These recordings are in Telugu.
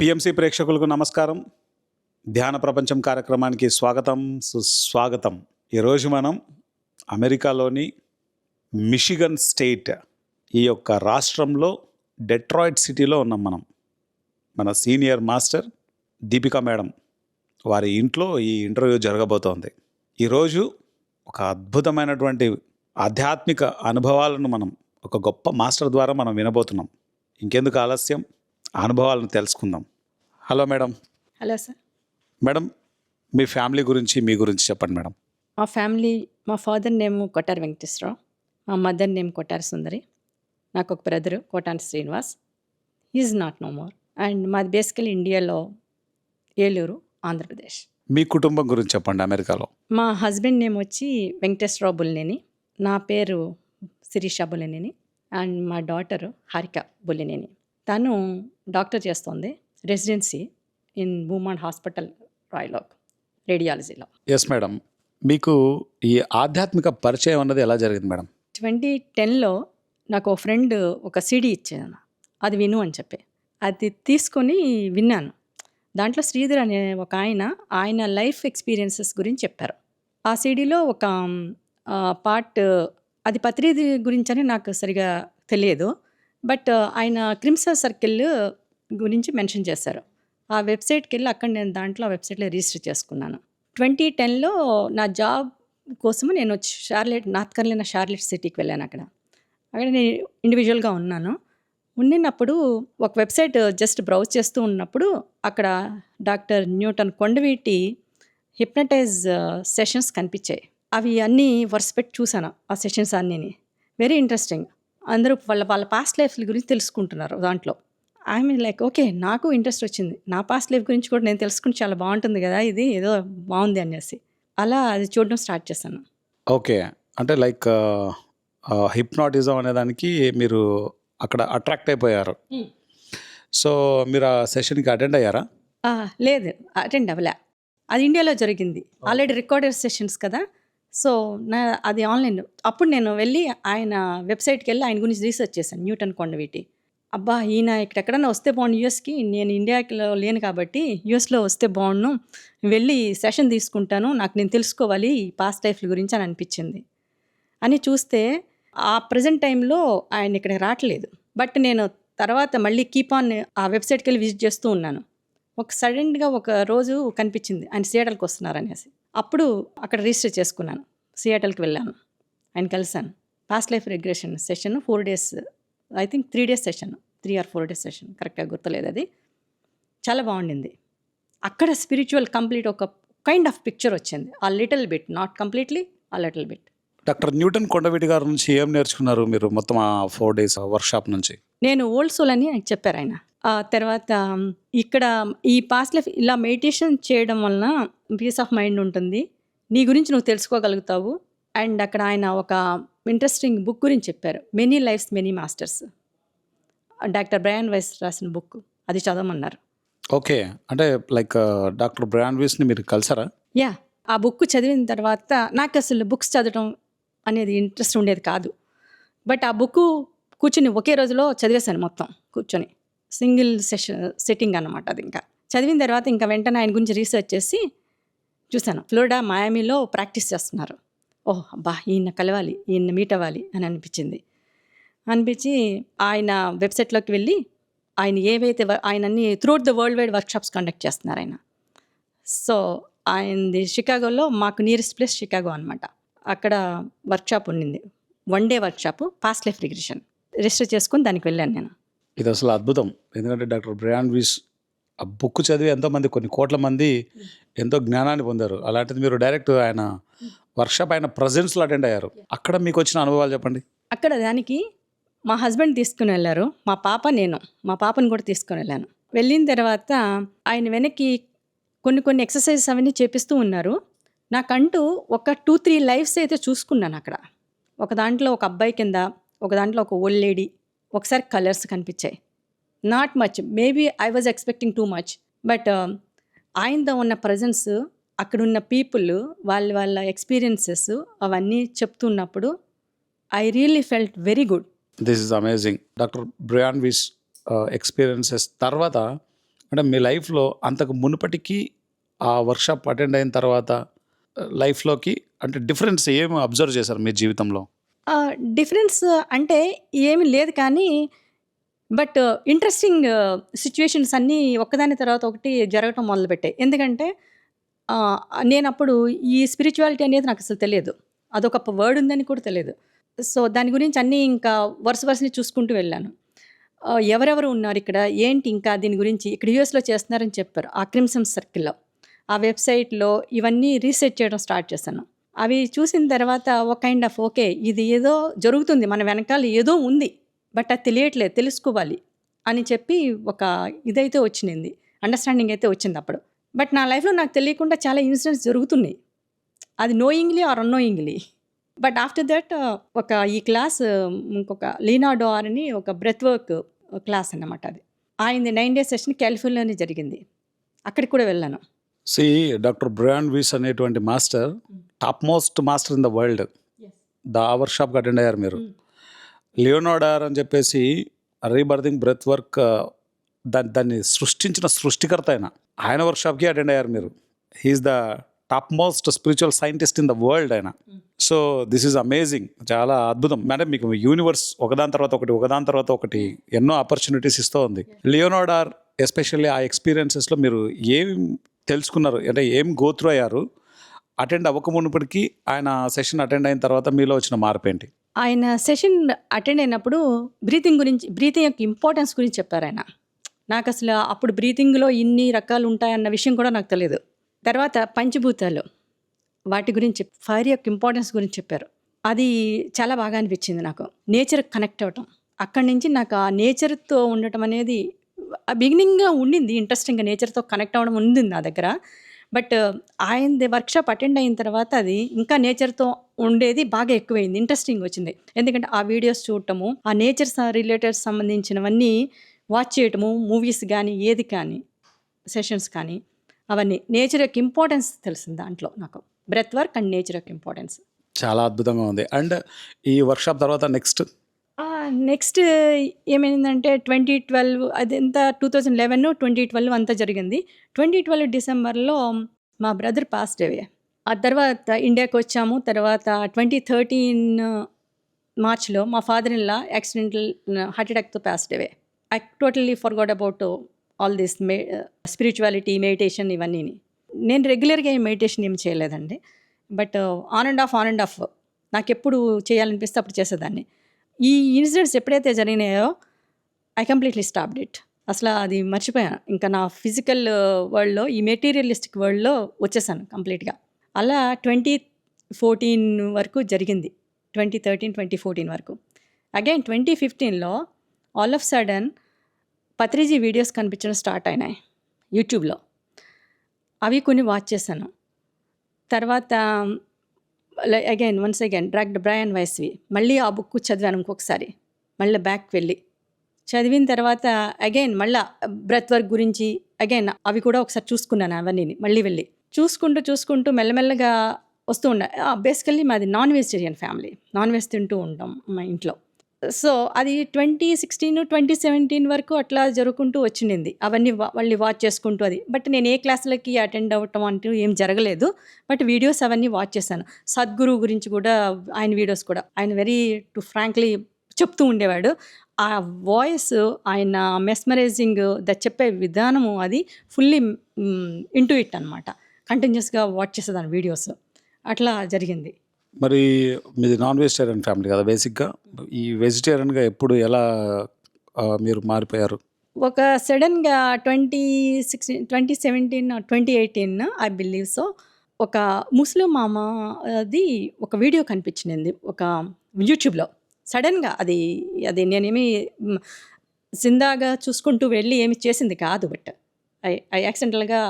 పిఎంసి ప్రేక్షకులకు నమస్కారం. ధ్యాన ప్రపంచం కార్యక్రమానికి స్వాగతం సుస్వాగతం. ఈరోజు మనం అమెరికాలోని మిషిగన్ స్టేట్ ఈ యొక్క రాష్ట్రంలో డెట్రాయిడ్ సిటీలో ఉన్నాం మనం. మన సీనియర్ మాస్టర్ దీపికా మేడం వారి ఇంట్లో ఈ ఇంటర్వ్యూ జరగబోతోంది. ఈరోజు ఒక అద్భుతమైనటువంటి ఆధ్యాత్మిక అనుభవాలను మనం ఒక గొప్ప మాస్టర్ ద్వారా మనం వినబోతున్నాం. ఇంకెందుకు ఆలస్యం? అనుభవాలను తెలుసుకుందాం. Hello madam. Hello sir. Madam మీ ఫ్యామిలీ గురించి మీ గురించి చెప్పండి మేడం. మా ఫ్యామిలీ మా ఫాదర్ నేమ్ కొట్టారి వెంకటేశ్వరరావు. మా మదర్ నేమ్ కొట్టారి సుందరి. నాకు ఒక brother కోటాని Srinivas. Is not no more and మాది బేసికలీ ఇండియాలో ఏలూరు ఆంధ్రప్రదేశ్. మీ కుటుంబం గురించి చెప్పండి అమెరికాలో. మా హస్బెండ్ నేమ్ వచ్చి వెంకటేశ్వరరావు బుల్లినేని నా పేరు శిరీష బుల్లినేని. అండ్ మా డాటర్ హారిక బుల్లినేని. తను డాక్టర్ చేస్తోంది రెసిడెన్సీ ఇన్ భూమాన్ హాస్పిటల్ రాయ్లాక్ రేడియాలజీలో. ఎస్ మేడం మీకు ఈ ఆధ్యాత్మిక పరిచయం అన్నది ఎలా జరిగింది మేడం ట్వంటీ టెన్లో నాకు ఫ్రెండ్ ఒక సీడీ ఇచ్చాను అది విను అని చెప్పి. అది తీసుకొని విన్నాను. దాంట్లో శ్రీధర్ అనే ఒక ఆయన ఆయన లైఫ్ ఎక్స్పీరియన్సెస్ గురించి చెప్పారు. ఆ సీడీలో ఒక పార్ట్ అది పత్రిది గురించి అని నాకు సరిగా తెలియదు. బట్ ఆయన క్రిమ్సా సర్కిల్ గురించి మెన్షన్ చేశారు. ఆ వెబ్సైట్కి వెళ్ళి అక్కడ నేను దాంట్లో ఆ వెబ్సైట్లో రిజిస్టర్ చేసుకున్నాను. ట్వంటీ టెన్లో నా జాబ్ కోసము నేను వచ్చి షార్లెట్ నార్త్ కర్లినా షార్లెట్ సిటీకి వెళ్ళాను అక్కడ. అక్కడ నేను ఇండివిజువల్గా ఉన్నాను. ఉండినప్పుడు ఒక వెబ్సైట్ జస్ట్ బ్రౌజ్ చేస్తూ ఉన్నప్పుడు అక్కడ doctor Newton Kondaveeti hypnotize sessions కనిపించాయి. అవి అన్నీ వరుసపెట్టి చూశాను ఆ సెషన్స్ అన్నీని. Very interesting. అందరూ వాళ్ళ వాళ్ళ పాస్ట్ లైఫ్ గురించి తెలుసుకుంటున్నారు దాంట్లో. ఐ మీన్ లైక్ ఓకే నాకు ఇంట్రెస్ట్ వచ్చింది. నా పాస్ట్ లైఫ్ గురించి కూడా నేను తెలుసుకుంటే చాలా బాగుంటుంది కదా ఇది ఏదో బాగుంది అనేసి. అలా అది చూడడం స్టార్ట్ చేశాను. ఓకే అంటే లైక్ హిప్నాటిజం అనే దానికి మీరు అక్కడ అట్రాక్ట్ అయిపోయారు. సో మీరు ఆ సెషన్కి అటెండ్ అయ్యారా? లేదు. అటెండ్ అవ్వలే. అది ఇండియాలో జరిగింది. ఆల్రెడీ రికార్డెడ్ సెషన్స్ కదా. సో నా అది ఆన్లైన్. అప్పుడు నేను వెళ్ళి ఆయన వెబ్సైట్కి వెళ్ళి ఆయన గురించి రీసెర్చ్ చేశాను న్యూటన్ కొండవీటి అబ్బా ఈయన ఇక్కడెక్కడన్నా వస్తే బాగుండు యూఎస్కి నేను ఇండియాలో లేను కాబట్టి యూఎస్లో వస్తే బాగుండు వెళ్ళి సెషన్ తీసుకుంటాను నాకు నేను తెలుసుకోవాలి ఈ పాస్ట్ లైఫ్ గురించి అని అనిపించింది. అని చూస్తే ఆ ప్రజెంట్ టైంలో ఆయన ఇక్కడ రావట్లేదు. బట్ నేను తర్వాత మళ్ళీ కీప్ ఆన్ ఆ వెబ్సైట్కి వెళ్ళి విజిట్ చేస్తూ ఉన్నాను. ఒక సడన్గా ఒక రోజు కనిపించింది ఆయన సీడల్కి వస్తున్నారు అనేసి అప్పుడు అక్కడ రిజిస్టర్ చేసుకున్నాను. సియాటల్కి వెళ్ళాను. ఆయన కలిశాను. Past life regression session four days I think three days session. Three or four days session. కరెక్ట్గా గుర్తులేదు అది. చాలా బాగుండింది. అక్కడ స్పిరిచువల్ కంప్లీట్ ఒక కైండ్ ఆఫ్ పిక్చర్ వచ్చింది. ఆ లిటిల్ బిట్ నాట్ కంప్లీట్లీ ఆ little bit. Doctor Newton Kondaveeti గారి నుంచి ఏం నేర్చుకున్నారు మీరు మొత్తం ఆ ఫోర్ డేస్ వర్క్షాప్ నుంచి? నేను ఓల్డ్ సోల్ అని చెప్పారు ఆయన. తర్వాత ఇక్కడ ఈ పాస్ట్ లైఫ్ ఇలా మెడిటేషన్ చేయడం వలన పీస్ ఆఫ్ మైండ్ ఉంటుంది. నీ గురించి నువ్వు తెలుసుకోగలుగుతావు. అండ్ అక్కడ ఆయన ఒక ఇంట్రెస్టింగ్ బుక్ గురించి చెప్పారు. Many lives many masters doctor Brian Weiss రాసిన బుక్ అది చదవమన్నారు. ఓకే. అంటే లైక్ డాక్టర్ బ్రాన్ వీస్ని మీరు కలిసారా? యా ఆ బుక్ చదివిన తర్వాత నాకు అసలు బుక్స్ చదవడం అనేది ఇంట్రెస్ట్ ఉండేది కాదు. బట్ ఆ బుక్ కూర్చుని ఒకే రోజులో చదివేశాను మొత్తం కూర్చొని. సింగిల్ సెషన్ సెట్టింగ్ అనమాట అది ఇంకా. చదివిన తర్వాత ఇంకా వెంటనే ఆయన గురించి రీసెర్చ్ చేసి చూశాను. ఫ్లోరిడా మాయామీలో ప్రాక్టీస్ చేస్తున్నారు. ఓహ్ అబ్బా ఈయన కలవాలి ఈయన మీట్ అవ్వాలి అని అనిపించింది. అనిపించి ఆయన వెబ్సైట్లోకి వెళ్ళి ఆయన ఏవైతే ఆయన అన్ని throughout the world wide workshops conduct చేస్తున్నారు ఆయన. సో ఆయనది షికాగోలో మాకు నియరెస్ట్ ప్లేస్ షికాగో అనమాట అక్కడ వర్క్షాప్ ఉండింది. One day workshop past life regression. Register చేసుకుని దానికి వెళ్ళాను నేను. ఇది అసలు అద్భుతం. ఎందుకంటే డాక్టర్ బ్రయాన్ వీస్ ఆ బుక్ చదివి ఎంతోమంది కొన్ని కోట్ల మంది ఎంతో జ్ఞానాన్ని పొందారు. అలాంటిది మీరు డైరెక్ట్ ఆయన వర్క్షాప్ ఆయన ప్రజెన్స్లో అటెండ్ అయ్యారు. అక్కడ మీకు వచ్చిన అనుభవాలు చెప్పండి. అక్కడ దానికి మా హస్బెండ్ తీసుకుని వెళ్ళారు. మా పాప నేను. మా పాపని కూడా తీసుకుని వెళ్ళాను. వెళ్ళిన తర్వాత ఆయన వెనక్కి కొన్ని కొన్ని ఎక్సర్సైజెస్ అవన్నీ చేపిస్తూ ఉన్నారు. నాకంటూ ఒక టూ త్రీ లైఫ్స్ అయితే చూసుకున్నాను అక్కడ. ఒక దాంట్లో ఒక అబ్బాయి కింద ఒక దాంట్లో ఒక ఓల్డ్ లేడీ ఒకసారి కలర్స్ కనిపించాయి. Not much maybe I was expecting too much but ఆయనతో ఉన్న ప్రజెన్స్ అక్కడున్న పీపుల్ వాళ్ళ వాళ్ళ ఎక్స్పీరియన్సెస్ అవన్నీ చెప్తున్నప్పుడు I really felt very good this is amazing doctor Brian Weiss experiences తర్వాత అంటే మీ లైఫ్లో అంతకు మునుపటికి ఆ వర్క్షాప్ అటెండ్ అయిన తర్వాత uh, లైఫ్లోకి అంటే డిఫరెన్స్ ఏమి అబ్జర్వ్ చేశారు మీ జీవితంలో? డిఫరెన్స్ అంటే ఏమి లేదు కానీ బట్ ఇంట్రెస్టింగ్ సిచ్యువేషన్స్ అన్నీ ఒకదాని తర్వాత ఒకటి జరగటం మొదలుపెట్టాయి. ఎందుకంటే నేను అప్పుడు ఈ స్పిరిచువాలిటీ అనేది నాకు అసలు తెలియదు. అదొక వర్డ్ ఉందని కూడా తెలియదు. సో దాని గురించి అన్నీ ఇంకా వరుస వరుసని చూసుకుంటూ వెళ్ళాను. ఎవరెవరు ఉన్నారు ఇక్కడ? ఏంటి ఇంకా దీని గురించి? ఇక్కడ యూఎస్లో చేస్తున్నారని చెప్పారు. ఆ క్రిమ్సన్ సర్కిల్లో. ఆ వెబ్సైట్లో ఇవన్నీ రీసెర్చ్ చేయడం స్టార్ట్ చేశాను. అవి చూసిన తర్వాత ఒక కైండ్ ఆఫ్ ఓకే ఇది ఏదో జరుగుతుంది మన వెనకాల ఏదో ఉంది బట్ అది తెలియట్లేదు తెలుసుకోవాలి అని చెప్పి ఒక ఇదైతే వచ్చింది అండర్స్టాండింగ్ అయితే వచ్చింది అప్పుడు. బట్ నా లైఫ్లో నాకు తెలియకుండా చాలా ఇన్సిడెంట్స్ జరుగుతున్నాయి. అది knowingly or unknowingly but after that ఒక ఈ క్లాస్ ఇంకొక లీనాడో ఆర్ అని ఒక బ్రెత్ వర్క్ క్లాస్ అన్నమాట అది. ఆయనది నైన్ డేస్ సెషన్ కాలిఫోర్నియాలోనే జరిగింది. అక్కడికి కూడా వెళ్ళాను. సి డాక్టర్ బ్రాండ్ వీస్ అనేటువంటి master top most master in the world దా వర్క్షాప్కి అటెండ్ అయ్యారు మీరు. లియోనాడార్ అని చెప్పేసి రీబర్దింగ్ బ్రెత్ వర్క్ దాన్ని దాన్ని సృష్టించిన సృష్టికర్త ఆయన. ఆయన వర్క్షాప్కి అటెండ్ అయ్యారు మీరు. He is the top most spiritual scientist in the world ఆయన. సో దిస్ ఈజ్ అమేజింగ్ చాలా అద్భుతం. మేడం మీకు యూనివర్స్ ఒకదాని తర్వాత ఒకటి ఒకదాని తర్వాత ఒకటి ఎన్నో ఆపర్చునిటీస్ ఇస్తూ ఉంది. లియోనాడార్ ఎస్పెషల్లీ ఆ ఎక్స్పీరియన్సెస్లో మీరు ఏం తెలుసుకున్నారు. అంటే ఏం గోత్రు అయ్యారు? అటెండ్ అవ్వకమున్నప్పటికీ ఆయన సెషన్ అటెండ్ అయిన తర్వాత మీలో వచ్చిన మార్పు ఏంటి? ఆయన సెషన్ అటెండ్ అయినప్పుడు బ్రీతింగ్ గురించి బ్రీతింగ్ యొక్క ఇంపార్టెన్స్ గురించి చెప్పారు ఆయన. నాకు అసలు అప్పుడు బ్రీతింగ్లో ఇన్ని రకాలు ఉంటాయన్న విషయం కూడా నాకు తెలియదు. తర్వాత పంచభూతాలు వాటి గురించి ఫైర్ యొక్క ఇంపార్టెన్స్ గురించి చెప్పారు. అది చాలా బాగా అనిపించింది నాకు. నేచర్ కనెక్ట్ అవ్వటం. అక్కడి నుంచి నాకు ఆ నేచర్తో ఉండటం అనేది బిగినింగ్గా ఉండింది ఇంట్రెస్టింగ్ నేచర్తో కనెక్ట్ అవ్వడం ఉంది నా దగ్గర. బట్ ఆయనది వర్క్షాప్ అటెండ్ అయిన తర్వాత అది ఇంకా నేచర్తో ఉండేది బాగా ఎక్కువైంది ఇంట్రెస్టింగ్ వచ్చింది. ఎందుకంటే ఆ వీడియోస్ చూడటము ఆ నేచర్ రిలేటెడ్ సంబంధించినవన్నీ వాచ్ చేయటము మూవీస్ కానీ ఏది కానీ సెషన్స్ కానీ అవన్నీ నేచర్ యొక్క ఇంపార్టెన్స్ తెలిసింది దాంట్లో నాకు. బ్రెత్ వర్క్ అండ్ నేచర్ యొక్క ఇంపార్టెన్స్ చాలా అద్భుతంగా ఉంది. అండ్ ఈ వర్క్షాప్ తర్వాత నెక్స్ట్ నెక్స్ట్ ఏమైందంటే ట్వంటీ ట్వెల్వ్ అదంతా two thousand eleven twenty twelve అంతా జరిగింది. ట్వంటీ ట్వెల్వ్ డిసెంబర్లో మా బ్రదర్ పాస్ట్ అవే. ఆ తర్వాత ఇండియాకి వచ్చాము. తర్వాత ట్వంటీ థర్టీన్ మార్చ్లో మా father in law accidental heart అటాక్తో passed away. I totally forgot about all this my spirituality meditation ఇవన్నీ నేను రెగ్యులర్గా ఏం మెడిటేషన్ ఏం చేయలేదండి. But on and off on and off. నాకు ఎప్పుడు చేయాలనిపిస్తే అప్పుడు చేసేదాన్ని. ఈ ఇన్సిడెంట్స్ ఎప్పుడైతే జరిగినాయో ఐ కంప్లీట్లీ స్టాప్డ్ ఇట్ అసలు అది మర్చిపోయాను. ఇంకా నా ఫిజికల్ వరల్డ్లో ఈ మెటీరియలిస్టిక్ వరల్డ్లో వచ్చేసాను కంప్లీట్గా అలా ట్వంటీ ఫోర్టీన్ వరకు జరిగింది. ట్వంటీ థర్టీన్ ట్వంటీ ఫోర్టీన్ వరకు. అగైన్ ట్వంటీ ఫిఫ్టీన్లో all of sudden Patriji videos కనిపించడం స్టార్ట్ అయినాయి యూట్యూబ్లో అవి కొన్ని వాచ్ చేశాను. తర్వాత again once again doctor Brian వైస్వి మళ్ళీ ఆ బుక్ చదివాను ఇంకొకసారి. మళ్ళీ బ్యాక్ వెళ్ళి. చదివిన తర్వాత అగైన్ మళ్ళీ బ్రెత్ వర్క్ గురించి అగైన్ అవి కూడా ఒకసారి చూసుకున్నాను అవన్నీ మళ్ళీ వెళ్ళి. చూసుకుంటూ చూసుకుంటూ మెల్లమెల్లగా వస్తూ ఉండ బేసికల్లీ మాది non vegetarian family non veg తింటూ ఉంటాం మా ఇంట్లో. సో అది ట్వంటీ సిక్స్టీన్ ట్వంటీ సెవెంటీన్ వరకు అట్లా జరుగుకుంటూ వచ్చింది అవన్నీ వాళ్ళని మళ్ళీ వాచ్ చేసుకుంటూ అది. బట్ నేను ఏ క్లాసులకి అటెండ్ అవ్వటం అంటూ ఏం జరగలేదు. బట్ వీడియోస్ అవన్నీ వాచ్ చేశాను. సద్గురు గురించి కూడా ఆయన వీడియోస్ కూడా. ఆయన వెరీ టు ఫ్రాంక్లీ చెప్తూ ఉండేవాడు. ఆ వాయిస్ ఆయన మెస్మరైజింగ్ ద చెప్పే విధానము అది ఫుల్లీ ఇంటూ ఇట్ అనమాట కంటిన్యూస్గా వాచ్ చేసేదాన్ని వీడియోస్ అట్లా జరిగింది. మరి మీది నాన్ వెజిటేరియన్ ఫ్యామిలీ కదా బేసిక్గా? ఈ వెజిటేరియన్గా ఎప్పుడు ఎలా మీరు మారిపోయారు? ఒక సడన్గా twenty sixteen twenty seventeen twenty eighteen I believe so ఒక ముస్లిం మామ అది ఒక వీడియో కనిపించింది ఒక యూట్యూబ్లో. సడన్గా అది అది నేనేమి మ్, జిందాగా చూసుకుంటూ వెళ్ళి ఏమి చేసింది కాదు బట్ ఐ ఐ యాక్సిడెంటల్గా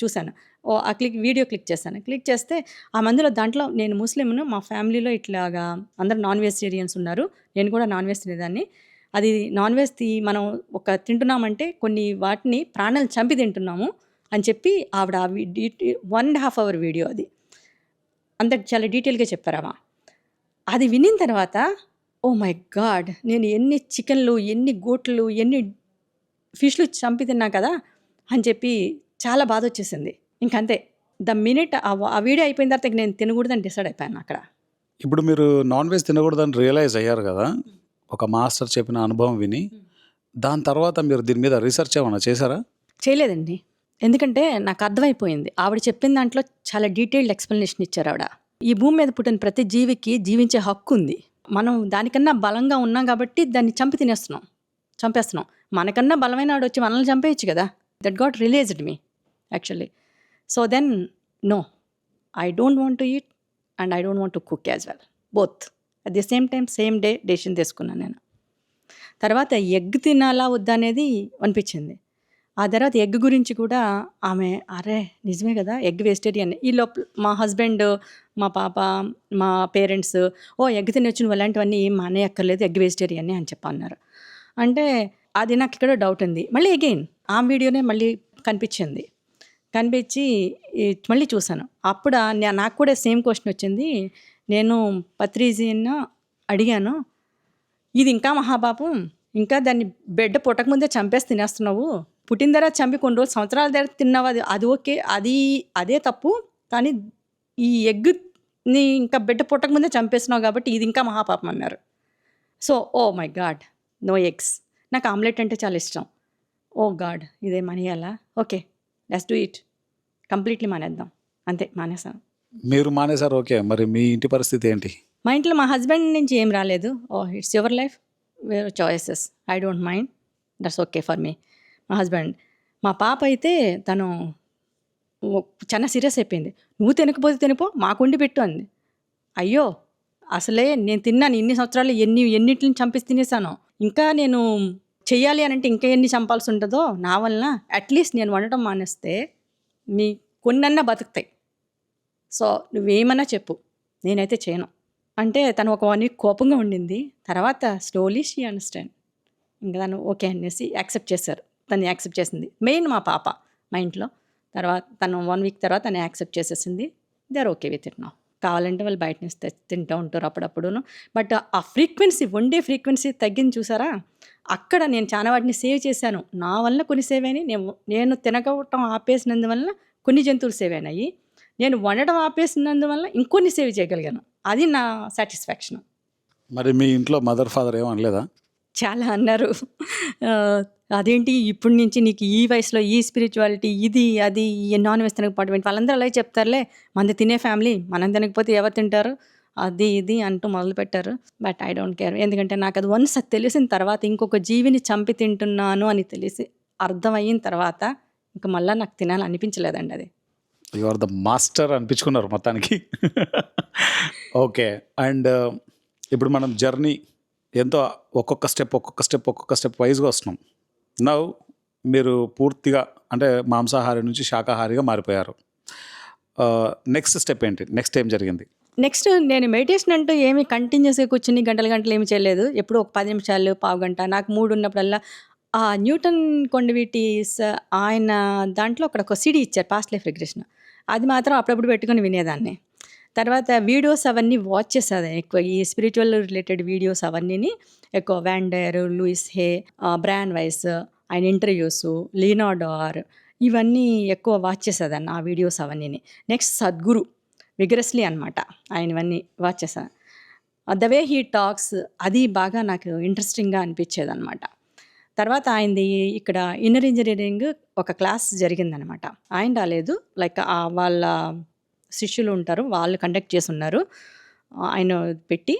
చూశాను. ఓ ఆ క్లిక్ వీడియో క్లిక్ చేశాను. క్లిక్ చేస్తే ఆ మందిలో దాంట్లో నేను ముస్లింను మా ఫ్యామిలీలో ఇట్లాగా అందరు నాన్ వెజిటేరియన్స్ ఉన్నారు. నేను కూడా నాన్ వెజ్ తినేదాన్ని. అది నాన్ వెజ్ తి మనం ఒక తింటున్నామంటే కొన్ని వాటిని ప్రాణాలు చంపి తింటున్నాము అని చెప్పి ఆవిడ one and half hour video అది. అంత చాలా డీటెయిల్గా చెప్పారమ్మా అది వినిన తర్వాత ఓ మై గాడ్ నేను ఎన్ని చికెన్లు ఎన్ని గోట్లు ఎన్ని ఫిష్లు చంపి తిన్నా కదా అని చెప్పి చాలా బాధ వచ్చేసింది. ఇంకంతే. ద మినిట్ ఆ వీడియో అయిపోయిన తర్వాత నేను తినకూడదని డిసైడ్ అయిపోయాను అక్కడ. ఇప్పుడు మీరు నాన్ వెజ్ తినకూడదని రియలైజ్ అయ్యారు కదా? ఒక మాస్టర్ చెప్పిన అనుభవం విని దాని తర్వాత మీరు దీని మీద రీసెర్చ్ ఏమైనా చేశారా? చేయలేదండి. ఎందుకంటే నాకు అర్థమైపోయింది. ఆవిడ చెప్పిన దాంట్లో చాలా డీటెయిల్డ్ ఎక్స్ప్లెనేషన్ ఇచ్చారు ఆవిడ. ఈ భూమి మీద పుట్టిన ప్రతి జీవికి జీవించే హక్కు ఉంది. మనం దానికన్నా బలంగా ఉన్నాం కాబట్టి దాన్ని చంపి తినేస్తున్నాం. చంపేస్తున్నాం. మనకన్నా బలమైన ఆడు వచ్చి మనల్ని చంపేయచ్చు కదా? That got released me actually so then no I don't want to eat and I don't want to cook as well both at the same time same day decision తీసుకున్నాను నేను. తర్వాత ఎగ్ తినాలా వద్దా అనేది అనిపించింది. ఆ తర్వాత ఎగ్ గురించి కూడా ఆమె అరే నిజమే కదా ఎగ్ వెజిటేరియన్ ఈ లోపల మా హస్బెండ్ మా పాప మా పేరెంట్స్ ఓ ఎగ్ తినొచ్చు నువ్వు అలాంటివన్నీ ఏం మానేయక్కర్లేదు ఎగ్ వెజిటేరియన్ అని చెప్పన్నారు అంటే అది నాకు ఇక్కడ డౌట్ ఉంది. మళ్ళీ అగైన్ ఆ వీడియోనే మళ్ళీ కనిపించింది. కనిపించి మళ్ళీ చూశాను. అప్పుడు నాకు కూడా సేమ్ క్వశ్చన్ వచ్చింది. నేను పత్రిజీని అడిగాను. ఇది ఇంకా మహాపాపం. ఇంకా దాన్ని బిడ్డ పుట్టకముందే చంపేసి తినేస్తున్నావు. పుట్టిన తర్వాత చంపి కొన్ని రోజులు సంవత్సరాల దగ్గర తిన్నావు? అది అది ఓకే. అది అదే తప్పు. కానీ ఈ ఎగ్ని ఇంకా బిడ్డ పుట్టకముందే చంపేస్తున్నావు కాబట్టి ఇది ఇంకా మహాపాపం అన్నారు. So oh my god. No eggs. నాకు ఆమ్లెట్ అంటే చాలా ఇష్టం. Oh god. ఇదే మనీయాలా okay. Let's do it completely మానేద్దాం. అంతే మానేసాను మీరు మానేశారు ఓకే. మరి మీ ఇంటి పరిస్థితి ఏంటి? మా ఇంట్లో మా హస్బెండ్ నుంచి ఏం రాలేదు. ఓ it's your life where choices I don't mind that's okay for me మా హస్బెండ్ మా పాప అయితే తను చాలా సీరియస్ అయిపోయింది. నువ్వు తినకపోతే తినిపో మాకు వండి పెట్టు అంది. అయ్యో అసలే నేను తిన్నాను ఇన్ని సంవత్సరాలు ఎన్ని ఎన్నిటిని చంపేసి తినేసాను ఇంకా నేను చెయ్యాలి అని అంటే ఇంకా ఎన్ని చంపాల్సి ఉంటుందో నా వలన అట్లీస్ట్ నేను వండటం మానేస్తే మీ కొన్నన్నా బతుకుతాయి. సో నువ్వేమన్నా చెప్పు. నేనైతే చేయను. అంటే తను ఒక వన్ వీక్ కోపంగా ఉండింది. తర్వాత స్లోలీ షీ అండర్స్టాండ్ ఇంకా తను ఓకే అనేసి యాక్సెప్ట్ చేశారు. తను యాక్సెప్ట్ చేసింది. మెయిన్ మా పాప మా ఇంట్లో. తర్వాత తను వన్ వీక్ తర్వాత తను యాక్సెప్ట్ చేసేసింది. They are okay with it నా కావాలంటే వాళ్ళు బయట నుంచి తింటూ ఉంటారు అప్పుడప్పుడును. బట్ ఆ ఫ్రీక్వెన్సీ వండే ఫ్రీక్వెన్సీ తగ్గింది చూసారా? అక్కడ నేను చాలా వాటిని సేవ్ చేశాను. నా వల్ల కొన్ని సేవ్ అయినాయి. నేను నేను తినకపోవటం ఆపేసినందువల్ల కొన్ని జంతువులు సేవ్ అయినాయి. నేను వండటం ఆపేసినందువల్ల ఇంకొన్ని సేవ్ చేయగలిగాను. అది నా సాటిస్ఫాక్షన్. మరి మీ ఇంట్లో మదర్ ఫాదర్ ఏమనలేదా? చాలా అన్నారు. అదేంటి ఇప్పటి నుంచి నీకు ఈ వయసులో ఈ స్పిరిచువాలిటీ ఇది అది ఈ నాన్ వెజ్ తినకపోవడం వాళ్ళందరూ అలాగే చెప్తారులే. మంది తినే ఫ్యామిలీ మనం తినకపోతే ఎవరు తింటారు? అది ఇది అంటూ మొదలుపెట్టారు బట్ ఐ డోంట్ కేర్ ఎందుకంటే నాకు అది వన్స్ అది తెలిసిన తర్వాత ఇంకొక జీవిని చంపి తింటున్నాను అని తెలిసి అర్థమయిన తర్వాత ఇంకా మళ్ళీ నాకు తినాలని అనిపించలేదండి అది. యు ఆర్ ద మాస్టర్ అనిపించుకున్నారు మొత్తానికి. ఓకే అండ్ uh, ఇప్పుడు మనం జర్నీ ఎంతో ఒక్కొక్క స్టెప్ ఒక్కొక్క స్టెప్ ఒక్కొక్క స్టెప్ వైజ్గా వస్తున్నాం. నవ్ మీరు పూర్తిగా అంటే మాంసాహారి నుంచి శాకాహారిగా మారిపోయారు. నెక్స్ట్ స్టెప్ ఏంటి? నెక్స్ట్ ఏం జరిగింది? నెక్స్ట్ నేను మెడిటేషన్ అంటూ ఏమి కంటిన్యూస్గా కూర్చుని గంటలు గంటలు ఏమి చేయలేదు. ఎప్పుడు ఒక పది నిమిషాలు పావు గంట నాకు మూడు ఉన్నప్పుడల్లా ఆ న్యూటన్ కొండవీటి ఆయన దాంట్లో అక్కడ ఒక సిడి ఇచ్చారు పాస్ట్ లైఫ్ రిగ్రెషన్ అది మాత్రం అప్పుడప్పుడు పెట్టుకొని వినేదాన్ని. తర్వాత వీడియోస్ అవన్నీ వాచ్ చేసేదాన్ని. ఎక్కువ ఈ స్పిరిచువల్ రిలేటెడ్ వీడియోస్ అవన్నీని ఎక్కువ వ్యాండర్ లూయిస్ హే బ్రాన్ వైస్ ఆయన ఇంటర్వ్యూస్ లీనాడార్ ఇవన్నీ ఎక్కువ వాచ్ చేసేదాన్ని ఆ వీడియోస్ అవన్నీని. నెక్స్ట్ సద్గురు విగ్రస్లీ అనమాట ఆయనవన్నీ వాచ్ చేశాను ద వే హీ టాక్స్ అది బాగా నాకు ఇంట్రెస్టింగ్గా అనిపించేది అనమాట తర్వాత ఆయనది ఇక్కడ ఇన్నర్ ఇంజనీరింగ్ ఒక క్లాస్ జరిగిందనమాట ఆయన రాలేదు. లైక్ వాళ్ళ శిష్యులు ఉంటారు వాళ్ళు కండక్ట్ చేసి ఉన్నారు ఆయన పెట్టి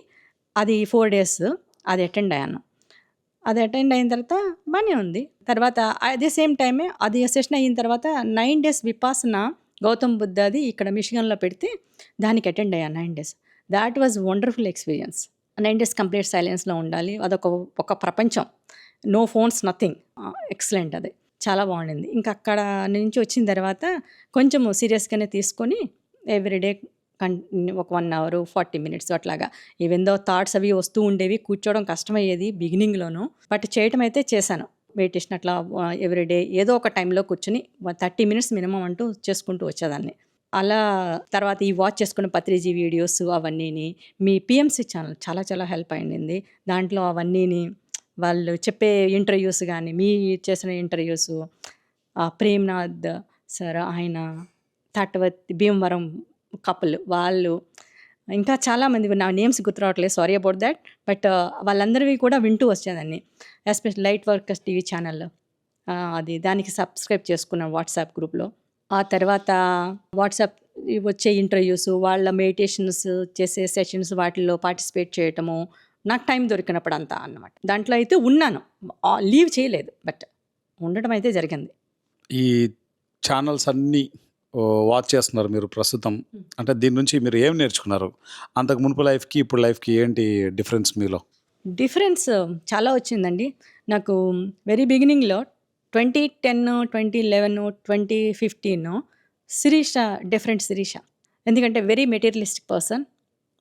అది ఫోర్ డేస్ అది అటెండ్ అయ్యాను. అది అటెండ్ అయిన తర్వాత బాగానే ఉంది. తర్వాత అదే సేమ్ టైమే అది సెషన్ అయిన తర్వాత నైన్ డేస్ విపాసన గౌతమ్ బుద్ధది ఇక్కడ మిషిగన్లో పెడితే దానికి అటెండ్ అయ్యాను nine days that was wonderful experience nine days complete సైలెన్స్లో ఉండాలి. అదొక ఒక ప్రపంచం. నో ఫోన్స్ నథింగ్ ఎక్సలెంట్ అది. చాలా బాగుండింది. ఇంకా అక్కడ నుంచి వచ్చిన తర్వాత కొంచెం సీరియస్గానే తీసుకొని ఎవ్రీడే కన్ ఒక వన్ అవర్ ఫార్టీ మినిట్స్ అట్లాగా. ఏవేందో థాట్స్ అవి వస్తూ ఉండేవి కూర్చోవడం కష్టమయ్యేది బిగినింగ్లోనూ. బట్ చేయటం అయితే చేశాను. మెడిటేషన్ అట్లా ఎవ్రీడే ఏదో ఒక టైంలో కూర్చుని థర్టీ మినిట్స్ మినిమం అంటూ చేసుకుంటూ వచ్చేదాన్ని. అలా తర్వాత ఈ వాచ్ చేసుకున్న పత్రిజీ వీడియోస్ అవన్నీని మీ పిఎంసి ఛానల్ చాలా చాలా హెల్ప్ అయింది దాంట్లో అవన్నీని వాళ్ళు చెప్పే ఇంటర్వ్యూస్ కానీ మీ చేసిన ఇంటర్వ్యూస్ ప్రేమ్నాథ్ సార్ ఆయన తాటవతి భీమవరం కపుల్ వాళ్ళు. ఇంకా చాలామంది నా నేమ్స్ గుర్తురావట్లేదు sorry about that but uh, వాళ్ళందరివి కూడా వింటూ వచ్చేదాన్ని. ఎస్పెషల్ లైట్ వర్కర్స్ టీవీ ఛానల్లో అది దానికి సబ్స్క్రైబ్ చేసుకున్నాను వాట్సాప్ గ్రూప్లో ఆ తర్వాత వాట్సాప్ వచ్చే ఇంటర్వ్యూస్ వాళ్ళ మెడిటేషన్స్ చేసే సెషన్స్ వాటిల్లో పార్టిసిపేట్ చేయటము నాకు టైం దొరికినప్పుడు అంతా అన్నమాట. దాంట్లో అయితే ఉన్నాను. లీవ్ చేయలేదు. బట్ ఉండటం అయితే జరిగింది. ఈ ఛానల్స్ అన్నీ వాచ్ చేస్తున్నారు మీరు ప్రస్తుతం. అంటే దీని నుంచి మీరు ఏం నేర్చుకున్నారు? అంతకు మునుపు లైఫ్కి ఇప్పుడు లైఫ్కి ఏంటి డిఫరెన్స్ మీలో? డిఫరెన్స్ చాలా వచ్చిందండి. నాకు వెరీ బిగినింగ్లో twenty ten twenty eleven twenty fifteen Sirisha different Sirisha. ఎందుకంటే very materialistic person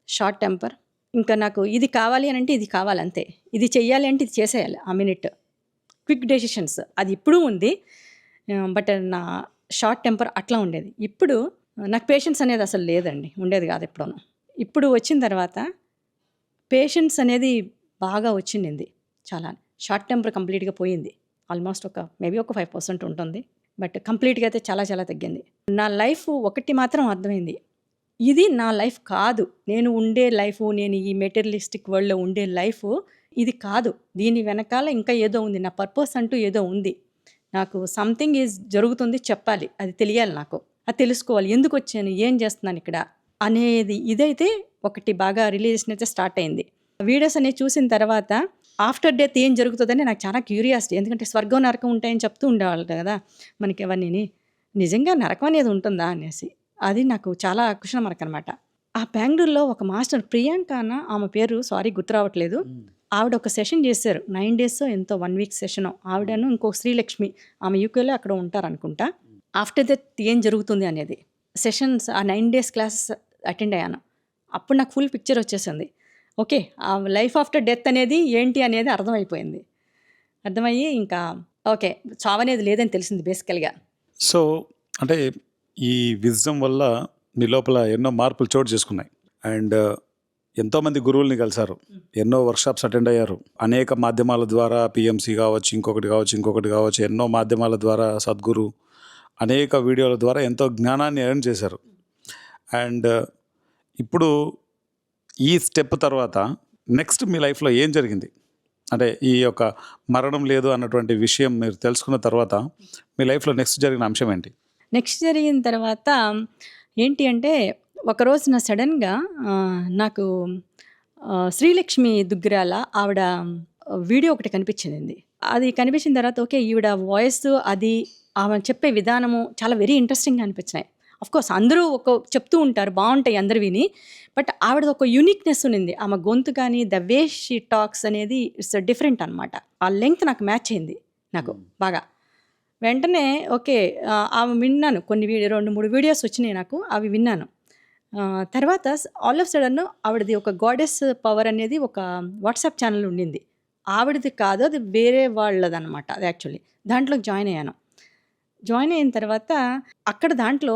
short temper. ఇంకా నాకు ఇది కావాలి అని అంటే ఇది కావాలి అంతే ఇది చెయ్యాలి అంటే ఇది చేసేయాలి ఆ మినిట్. Quick decisions. అది ఇప్పుడు ఉంది. బట్ నా షార్ట్ టెంపర్ అట్లా ఉండేది. ఇప్పుడు నాకు పేషెన్స్ అనేది అసలు లేదండి. ఉండేది కాదు ఎప్పుడూను. ఇప్పుడు వచ్చిన తర్వాత పేషెన్స్ అనేది బాగా వచ్చింది చాలా. షార్ట్ టెంపర్ కంప్లీట్గా పోయింది. ఆల్మోస్ట్ ఒక మేబీ ఒక ఫైవ్ పర్సెంట్ ఉంటుంది. బట్ కంప్లీట్గా అయితే చాలా చాలా తగ్గింది. నా లైఫ్ ఒకటి మాత్రం అర్థమైంది. ఇది నా లైఫ్ కాదు. నేను ఉండే లైఫ్ నేను ఈ మెటీరియలిస్టిక్ వరల్డ్లో ఉండే లైఫ్ ఇది కాదు. దీని వెనకాల ఇంకా ఏదో ఉంది. నా పర్పస్ అంటూ ఏదో ఉంది. నాకు సంథింగ్ ఈజ్ జరుగుతుంది చెప్పాలి. అది తెలియాలి నాకు. అది తెలుసుకోవాలి. ఎందుకు వచ్చాను? ఏం చేస్తున్నాను ఇక్కడ? అనేది ఇదైతే ఒకటి బాగా రిలీజేషన్ అయితే స్టార్ట్ అయింది. వీడియోస్ అనేవి చూసిన తర్వాత ఆఫ్టర్ డెత్ ఏం జరుగుతుందని నాకు చాలా క్యూరియాసిటీ ఎందుకంటే స్వర్గం నరకం ఉంటాయని చెప్తూ ఉండేవాళ్ళు కదా మనకి అవన్నీ నిజంగా నరకం అనేది ఉంటుందా అనేసి. అది నాకు చాలా కుషణ మనకు అనమాట ఆ బెంగళూరులో ఒక మాస్టర్ ప్రియాంక అన్న ఆమె పేరు సారీ గుర్తు రావట్లేదు. ఆవిడ ఒక సెషన్ చేశారు. నైన్ డేస్ ఎంతో వన్ వీక్ సెషన్. ఆవిడను ఇంకో శ్రీలక్ష్మి ఆమె యూకేలో అక్కడ ఉంటారు అనుకుంటా ఆఫ్టర్ దట్ ఏం జరుగుతుంది అనేది. సెషన్స్ ఆ నైన్ డేస్ క్లాసెస్ అటెండ్ అయ్యాను. అప్పుడు నాకు ఫుల్ పిక్చర్ వచ్చేసింది. ఓకే ఆ లైఫ్ ఆఫ్టర్ డెత్ అనేది ఏంటి అనేది అర్థమైపోయింది. అర్థమయ్యి ఇంకా ఓకే చావు అనేది లేదని తెలిసింది బేసికల్గా. సో అంటే ఈ విజ్డమ్ వల్ల మీ లోపల ఎన్నో మార్పులు చోటు చేసుకున్నాయి. అండ్ ఎంతోమంది గురువుల్ని కలిశారు. ఎన్నో వర్క్షాప్స్ అటెండ్ అయ్యారు. అనేక మాధ్యమాల ద్వారా పిఎంసి కావచ్చు ఇంకొకటి కావచ్చు ఇంకొకటి కావచ్చు ఎన్నో మాధ్యమాల ద్వారా సద్గురు అనేక వీడియోల ద్వారా ఎంతో జ్ఞానాన్ని ఎర్న్ చేశారు. అండ్ ఇప్పుడు ఈ స్టెప్ తర్వాత నెక్స్ట్ మీ లైఫ్లో ఏం జరిగింది? అంటే ఈ యొక్క మరణం లేదు అన్నటువంటి విషయం మీరు తెలుసుకున్న తర్వాత మీ లైఫ్లో నెక్స్ట్ జరిగిన అంశం ఏంటి? నెక్స్ట్ జరిగిన తర్వాత ఏంటి అంటే ఒకరోజు నా సడన్గా నాకు శ్రీలక్ష్మి దుగ్గిరాల ఆవిడ వీడియో ఒకటి కనిపించింది అది కనిపించిన తర్వాత ఓకే ఈవిడ వాయిస్ అది ఆమె చెప్పే విధానము చాలా వెరీ ఇంట్రెస్టింగ్ అనిపించినాయి. కోర్స్ అందరూ ఒక చెప్తూ ఉంటారు బాగుంటాయి అందరు విని బట్ ఆవిడ ఒక యూనిక్నెస్ ఉంది ఆమె గొంతు కానీ ద వే షీ టాక్స్ అనేది ఇట్స్ డిఫరెంట్ అనమాట ఆ లెంగ్త్ నాకు మ్యాచ్ అయింది నాకు బాగా. వెంటనే ఓకే ఆమె విన్నాను కొన్ని వీడియో రెండు మూడు వీడియోస్ వచ్చినాయి నాకు అవి విన్నాను. ఆ, తర్వాత ఆల్ ఆఫ్ సడన్ ఆవిడది ఒక గాడెస్ పవర్ అనేది ఒక వాట్సాప్ ఛానల్ ఉండింది. ఆవిడది కాదు అది వేరే వాళ్ళది అనమాట అది యాక్చువల్లీ దాంట్లో జాయిన్ అయ్యాను. జాయిన్ అయిన తర్వాత అక్కడ దాంట్లో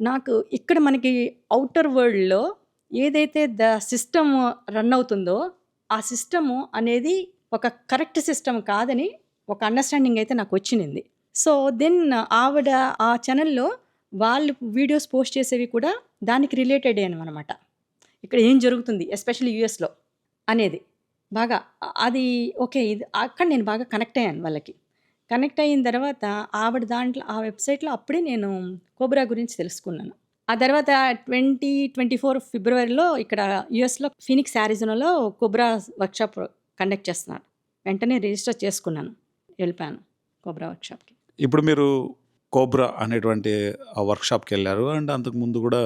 నాకు ఇక్కడ మనకి అవుటర్ వరల్డ్లో ఏదైతే ద సిస్టమ్ రన్ అవుతుందో ఆ సిస్టము అనేది ఒక కరెక్ట్ సిస్టమ్ కాదని ఒక అండర్స్టాండింగ్ అయితే నాకు వచ్చింది సో దెన్ ఆవిడ ఆ ఛానల్లో వాళ్ళు వీడియోస్ పోస్ట్ చేసేవి కూడా దానికి రిలేటెడ్ అనమాట. ఇక్కడ ఏం జరుగుతుంది ఎస్పెషల్లీ యూఎస్లో అనేది బాగా అది ఓకే ఇది అక్కడ నేను బాగా కనెక్ట్ అయ్యాను వాళ్ళకి. కనెక్ట్ అయిన తర్వాత ఆవిడ దాంట్లో ఆ వెబ్సైట్లో అప్పుడే నేను కోబ్రా గురించి తెలుసుకున్నాను. ఆ తర్వాత ట్వంటీ ట్వంటీ ఫోర్ ఫిబ్రవరిలో ఇక్కడ యుఎస్లో ఫినిక్స్ యారిజోనాలో కోబ్రా వర్క్షాప్ కండక్ట్ చేస్తున్నాను వెంటనే రిజిస్టర్ చేసుకున్నాను వెళ్ళిపోయాను కోబ్రా వర్క్షాప్కి. ఇప్పుడు మీరు కోబ్రా అనేటువంటి ఆ వర్క్షాప్కి వెళ్ళారు. అండ్ అంతకుముందు కూడా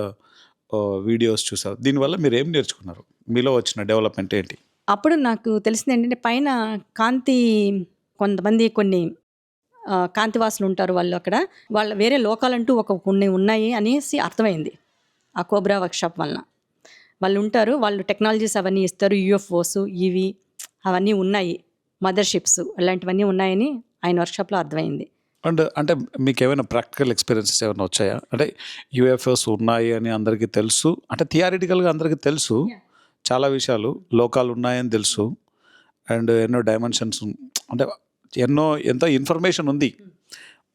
వీడియోస్ చూసారు. దీనివల్ల మీరు ఏం నేర్చుకున్నారు? మీలో వచ్చిన డెవలప్మెంట్ ఏంటి? అప్పుడు నాకు తెలిసింది ఏంటంటే పైన కాంతి కొంతమంది కొన్ని కాంతివాసులు ఉంటారు వాళ్ళు అక్కడ. వాళ్ళ వేరే లోకాలంటూ ఒక కొన్ని ఉన్నాయి అనేసి అర్థమైంది ఆ కోబ్రా వర్క్షాప్ వలన. వాళ్ళు ఉంటారు వాళ్ళు టెక్నాలజీస్ అవన్నీ ఇస్తారు యూఎఫ్ఓస్ ఇవి అవన్నీ ఉన్నాయి. మదర్షిప్స్ అలాంటివన్నీ ఉన్నాయని ఆయన వర్క్షాప్లో అర్థమైంది. అండ్ అంటే మీకు ఏమైనా ప్రాక్టికల్ ఎక్స్పీరియన్సెస్ ఏమైనా వచ్చాయా? అంటే యూఎఫ్ఎస్ ఉన్నాయి అని అందరికీ తెలుసు. అంటే థియారిటికల్గా అందరికీ తెలుసు. చాలా విషయాలు. లోకాలు ఉన్నాయని తెలుసు. అండ్ ఎన్నో డైమెన్షన్స్ అంటే ఎన్నో ఎంతో ఇన్ఫర్మేషన్ ఉంది.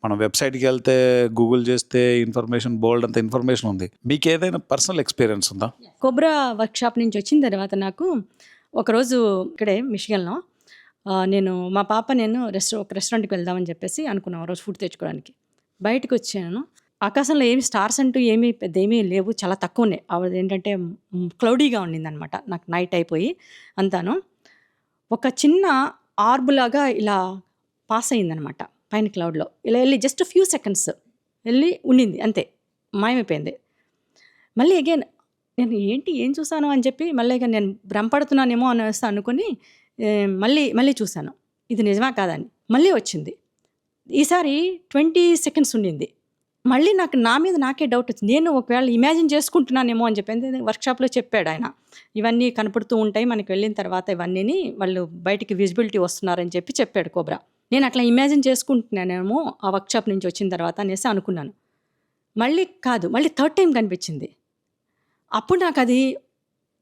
మనం వెబ్సైట్కి వెళ్తే గూగుల్ చేస్తే ఇన్ఫర్మేషన్ బోల్డ్ అంత ఇన్ఫర్మేషన్ ఉంది. మీకు ఏదైనా పర్సనల్ ఎక్స్పీరియన్స్ ఉందా? కొబ్రా వర్క్షాప్ నుంచి వచ్చిన తర్వాత నాకు ఒకరోజు ఇక్కడే మిషిగన్లో నేను మా పాప నేను రెస్టా ఒక రెస్టారెంట్కి వెళ్దామని చెప్పేసి అనుకున్నాం ఆ రోజు ఫుడ్ తెచ్చుకోవడానికి. బయటకు వచ్చాను. ఆకాశంలో ఏమి స్టార్స్ అంటూ ఏమీ పెద్ద ఏమీ లేవు చాలా తక్కువ ఉన్నాయి అవి ఏంటంటే క్లౌడీగా ఉండింది అనమాట నాకు నైట్ అయిపోయి అంతాను. ఒక చిన్న ఆర్బులాగా ఇలా పాస్ అయిందనమాట పైన క్లౌడ్లో. ఇలా వెళ్ళి జస్ట్ ఫ్యూ సెకండ్స్ వెళ్ళి ఉండింది అంతే. మాయమైపోయింది. మళ్ళీ అగైన్ నేను ఏంటి ఏం చూసాను అని చెప్పి మళ్ళీ ఇక నేను భ్రమపడుతున్నానేమో అనేసి అనుకుని మళ్ళీ మళ్ళీ చూశాను. ఇది నిజమా కాదని మళ్ళీ వచ్చింది. ఈసారి ట్వంటీ సెకండ్స్ ఉండింది. మళ్ళీ నాకు నా మీద నాకే డౌట్ వచ్చింది. నేను ఒకవేళ ఇమాజిన్ చేసుకుంటున్నానేమో అని చెప్పి వర్క్షాప్లో చెప్పాడు ఆయన. ఇవన్నీ కనపడుతూ ఉంటాయి మనకి వెళ్ళిన తర్వాత ఇవన్నీ వాళ్ళు బయటికి విజిబిలిటీ వస్తున్నారని చెప్పి చెప్పాడు కోబ్రా. నేను అట్లా ఇమాజిన్ చేసుకుంటున్నానేమో ఆ వర్క్షాప్ నుంచి వచ్చిన తర్వాత అనేసి అనుకున్నాను. మళ్ళీ కాదు మళ్ళీ థర్డ్ టైం కనిపించింది. అప్పుడు నాకు అది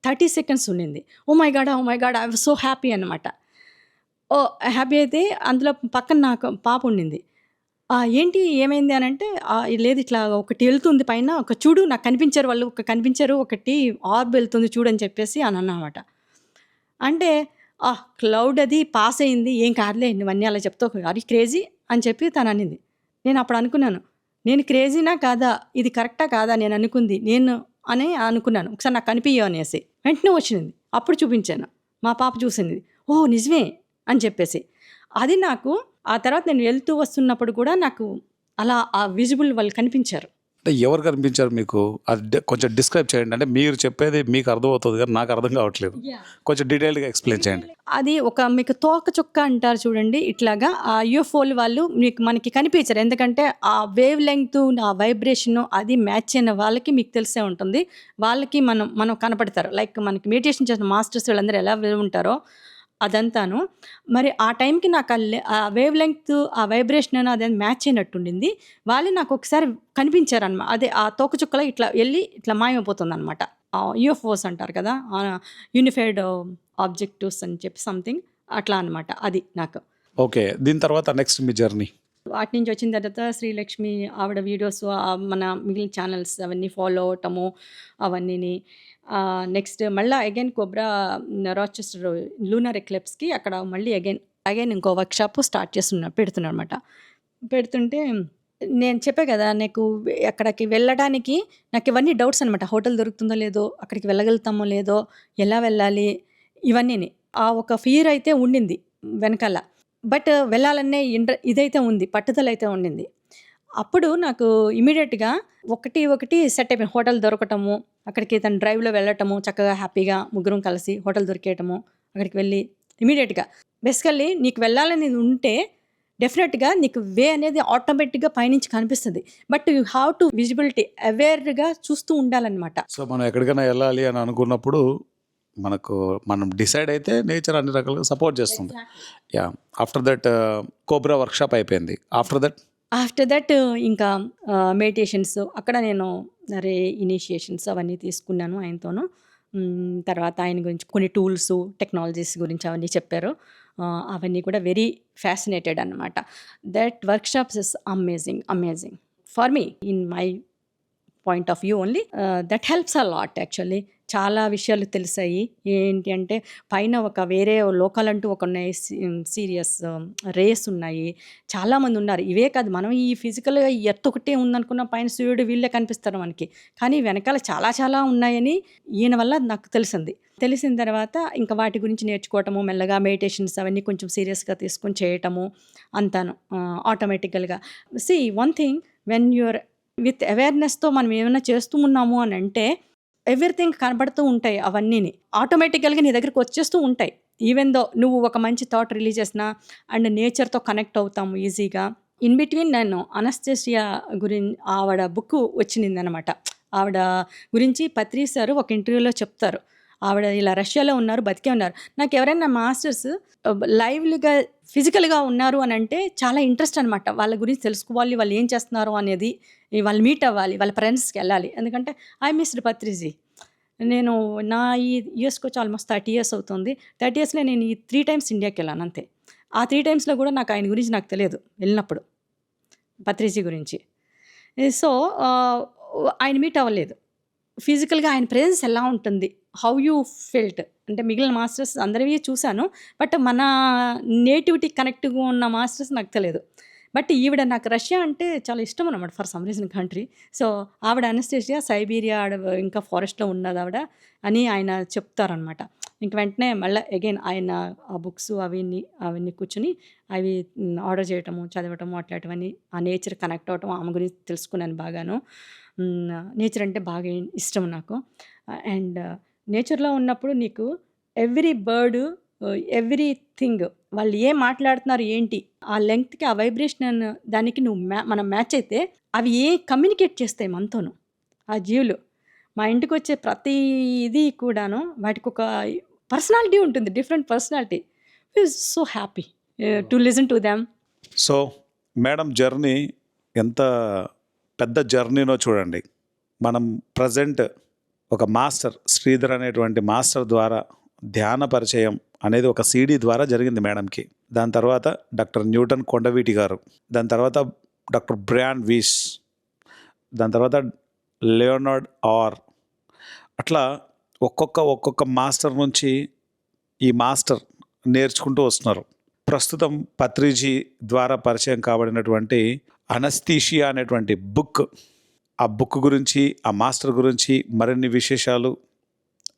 థర్టీ సెకండ్స్ ఉండింది. ఓ my god oh my god I so happy అనమాట ఓ హ్యాపీ అయితే అందులో పక్కన నాకు పాప ఉండింది. ఏంటి ఏమైంది? అని అంటే లేదు ఇట్లా ఒకటి వెళ్తుంది పైన ఒక చూడు నాకు కనిపించారు వాళ్ళు ఒక కనిపించారు ఒకటి ఆర్బ్ వెళ్తుంది చూడు అని చెప్పేసి అని అన్నమాట. అంటే ఆ క్లౌడ్ అది పాస్ అయింది ఏం కాదులే నువ్వన్నీ అలా చెప్తావు అది క్రేజీ? అని చెప్పి తను అనింది. నేను అప్పుడు అనుకున్నాను. నేను క్రేజీనా కాదా? ఇది కరెక్టా కాదా? నేను అనుకుంది. నేను అని అనుకున్నాను. ఒకసారి నాకు కనిపించవు అనేసి. వెంటనే వచ్చింది. అప్పుడు చూపించాను. మా పాప చూసింది. ఓ నిజమే అని చెప్పేసి. అది నాకు ఆ తర్వాత నేను వెళ్తూ వస్తున్నప్పుడు కూడా నాకు అలా ఆ విజిబుల్ వాళ్ళు కనిపించారు. అంటే ఎవరు కనిపించారు మీకు? అది కొంచెం డిస్క్రైబ్ చేయండి. అంటే మీరు చెప్పేది మీకు అర్థమవుతుంది కానీ నాకు అర్థం కావట్లేదు. కొంచెం డీటెయిల్గా ఎక్స్ప్లెయిన్ చేయండి. అది ఒక మీకు తోక చుక్క అంటారు చూడండి ఇట్లాగా. ఆ యూఎఫ్ఓలు వాళ్ళు మీకు మనకి కనిపించరు. ఎందుకంటే ఆ వేవ్ లెంగ్త్ ఆ వైబ్రేషన్ అది మ్యాచ్ అయిన వాళ్ళకి మీకు తెలిసే ఉంటుంది. వాళ్ళకి మనం మనం కనపడతారు. లైక్ మనకి మెడిటేషన్ చేసిన మాస్టర్స్ వీళ్ళందరూ ఎలా ఉంటారో అదంతాను. మరి ఆ టైంకి నాకు ఆ వేవ్ లెంగ్త్ ఆ వైబ్రేషన్ అని అదే మ్యాచ్ అయినట్టుండింది. వాళ్ళు నాకు ఒకసారి కనిపించారు అనమాట అదే ఆ తోక చుక్కలో ఇట్లా వెళ్ళి ఇట్లా మాయమైపోతుంది అనమాట యూఎఫ్ఓస్ అంటారు కదా యూనిఫైడ్ ఆబ్జెక్టివ్స్ అని చెప్పి సంథింగ్ అట్లా అనమాట అది నాకు. ఓకే దీని తర్వాత నెక్స్ట్ మీ జర్నీ వాటి నుంచి వచ్చిన తర్వాత శ్రీలక్ష్మి ఆవిడ వీడియోస్ మన మిగిలిన ఛానల్స్ అవన్నీ ఫాలో అవటము అవన్నీని నెక్స్ట్ మళ్ళీ అగైన్ కొబ్రా రాచెస్టర్ లూనర్ ఎక్లెప్స్కి అక్కడ మళ్ళీ అగైన్ అగైన్ ఇంకో వర్క్షాప్ స్టార్ట్ చేస్తున్నా పెడుతున్నాను అనమాట పెడుతుంటే నేను చెప్పే కదా నాకు అక్కడికి వెళ్ళడానికి నాకు ఇవన్నీ డౌట్స్ అనమాట హోటల్ దొరుకుతుందో లేదో అక్కడికి వెళ్ళగలుగుతామో లేదో ఎలా వెళ్ళాలి ఇవన్నీ ఆ ఒక ఫియర్ అయితే ఉండింది వెనకాల. బట్ వెళ్ళాలనే ఇంట్ర ఇదైతే ఉంది పట్టుదల అయితే ఉండింది. అప్పుడు నాకు ఇమీడియట్గా ఒకటి ఒకటి సెట్ అయిపోయింది హోటల్ దొరకటము అక్కడికి తన డ్రైవ్లో వెళ్ళటము చక్కగా హ్యాపీగా ముగ్గురం కలిసి హోటల్ దొరికేయటము అక్కడికి వెళ్ళి ఇమీడియట్గా. బేసికల్లీ నీకు వెళ్ళాలని ఉంటే డెఫినెట్గా నీకు వే అనేది ఆటోమేటిక్గా పైనుంచి కనిపిస్తుంది. But you have to visibility అవేర్గా చూస్తూ ఉండాలన్నమాట. సో మనం ఎక్కడికైనా వెళ్ళాలి అని అనుకున్నప్పుడు మనకు మనం డిసైడ్ అయితే నేచర్ అన్ని రకాలుగా సపోర్ట్ చేస్తుంది. Yeah after that cobra workshop అయిపోయింది. After that after that uh, ఇంకా మెడిటేషన్స్ అక్కడ నేను రే ఇనిషియేషన్స్ అవన్నీ తీసుకున్నాను ఆయనతోనూ. తర్వాత ఆయన గురించి కొన్ని టూల్స్ టెక్నాలజీస్ గురించి అవన్నీ చెప్పారు. అవన్నీ కూడా వెరీ ఫ్యాసినేటెడ్ అనమాట that workshops is amazing amazing for me in my point of view only that helps a lot actually చాలా విషయాలు తెలిసాయి. ఏంటి అంటే పైన ఒక వేరే లోకాలంటూ ఒక ఉన్నాయి సీరియస్ రేస్ ఉన్నాయి. చాలామంది ఉన్నారు. ఇవే కాదు మనం ఈ ఫిజికల్గా ఎర్త్ ఒకటే ఉందనుకున్న పైన సూర్యుడు వీళ్ళే కనిపిస్తారు మనకి. కానీ వెనకాల చాలా చాలా ఉన్నాయని ఈయన వల్ల నాకు తెలిసింది. తెలిసిన తర్వాత ఇంకా వాటి గురించి నేర్చుకోవటము మెల్లగా మెడిటేషన్స్ అవన్నీ కొంచెం సీరియస్గా తీసుకొని చేయటము అంతాను ఆటోమేటికల్గా. See one thing when your with అవేర్నెస్తో మనం ఏమైనా చేస్తూ ఉన్నాము అని అంటే ఎవ్రీథింగ్ కనబడుతూ ఉంటాయి అవన్నీని. ఆటోమేటికల్గా నీ దగ్గరికి వచ్చేస్తూ ఉంటాయి. ఈవెన్ దో నువ్వు ఒక మంచి థాట్ రిలీజ్ చేసినా అండ్ నేచర్తో కనెక్ట్ అవుతాము ఈజీగా. ఇన్ బిట్వీన్ నేను అనస్థేసియా గురించి ఆవిడ బుక్ వచ్చింది అనమాట ఆవిడ గురించి పత్రి ఒక ఇంటర్వ్యూలో చెప్తారు. ఆవిడ ఇలా రష్యాలో ఉన్నారు బతికే ఉన్నారు. నాకు ఎవరైనా మాస్టర్స్ లైవ్లీగా ఫిజికల్గా ఉన్నారు అని అంటే చాలా ఇంట్రెస్ట్ అనమాట వాళ్ళ గురించి తెలుసుకోవాలి వాళ్ళు ఏం చేస్తున్నారు అనేది వాళ్ళు మీట్ అవ్వాలి వాళ్ళ ఫ్రెండ్స్కి వెళ్ళాలి. ఎందుకంటే ఐ మిస్డ్ పత్రిజీ నేను నా ఈ ఇయర్స్కి వచ్చి ఆల్మోస్ట్ థర్టీ ఇయర్స్ అవుతుంది. థర్టీ ఇయర్స్లో నేను ఈ త్రీ టైమ్స్ ఇండియాకి వెళ్ళాను అంతే. ఆ త్రీ టైమ్స్లో కూడా నాకు ఆయన గురించి నాకు తెలియదు వెళ్ళినప్పుడు. పత్రిజీ గురించి. సో ఆయన మీట్ అవ్వలేదు. ఫిజికల్గా ఆయన ప్రెజెన్స్ ఎలా ఉంటుంది? How you felt? అంటే మిగిలిన మాస్టర్స్ అందరివి చూశాను బట్ మన నేటివిటీ కనెక్ట్గా ఉన్న మాస్టర్స్ నాకు తెలియదు. బట్ ఈవిడ నాకు రష్యా అంటే చాలా ఇష్టం అనమాట for some reason country. So ఆవిడ అనస్టేషియా సైబీరియా ఆడ ఇంకా ఫారెస్ట్లో ఉన్నది ఆవిడ అని ఆయన చెప్తారనమాట ఇంక వెంటనే మళ్ళీ అగైన్ ఆయన ఆ బుక్స్ అవన్నీ అవన్నీ కూర్చుని అవి ఆర్డర్ చేయటము చదవటము అట్లాంటివన్నీ ఆ నేచర్ కనెక్ట్ అవ్వటం ఆమె గురించి తెలుసుకున్నాను బాగాను. నేచర్ అంటే బాగా ఇష్టం నాకు. అండ్ నేచర్లో ఉన్నప్పుడు నీకు ఎవ్రీ బర్డ్ ఎవ్రీ థింగ్ వాళ్ళు ఏం మాట్లాడుతున్నారు ఏంటి ఆ లెంగ్త్కి ఆ వైబ్రేషన్ దానికి నువ్వు మ్యా మనం మ్యాచ్ అయితే అవి ఏ కమ్యూనికేట్ చేస్తాయి మనతోను ఆ జీవులు. మా ఇంటికి వచ్చే ప్రతి ఇది కూడాను వాటికి ఒక పర్సనాలిటీ ఉంటుంది different personality. So happy to listen to them so madam journey ఎంత పెద్ద జర్నీనో చూడండి మనం ప్రజెంట్ ఒక మాస్టర్ శ్రీధర్ అనేటువంటి మాస్టర్ ద్వారా ధ్యాన పరిచయం అనేది ఒక సీడీ ద్వారా జరిగింది మేడంకి. దాని తర్వాత డాక్టర్ న్యూటన్ కొండవీటి గారు దాని తర్వాత డాక్టర్ బ్రాండ్ వీస్ దాని తర్వాత లియోనార్డ్ ఆర్. అట్లా ఒక్కొక్క ఒక్కొక్క మాస్టర్ నుంచి ఈ మాస్టర్ నేర్చుకుంటూ వస్తున్నారు. ప్రస్తుతం పత్రిజీ ద్వారా పరిచయం కాబడినటువంటి అనస్థీషియా అనేటువంటి బుక్ ఆ బుక్ గురించి ఆ మాస్టర్ గురించి మరిన్ని విశేషాలు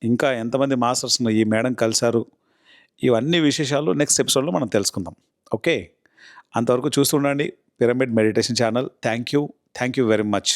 ఇంకా ఎంతమంది మాస్టర్స్ ఈ మేడం కలిశారు ఇవన్నీ విశేషాలు నెక్స్ట్ ఎపిసోడ్లో మనం తెలుసుకుందాం. ఓకే? అంతవరకు చూస్తుండండి pyramid meditation channel thank you thank you very much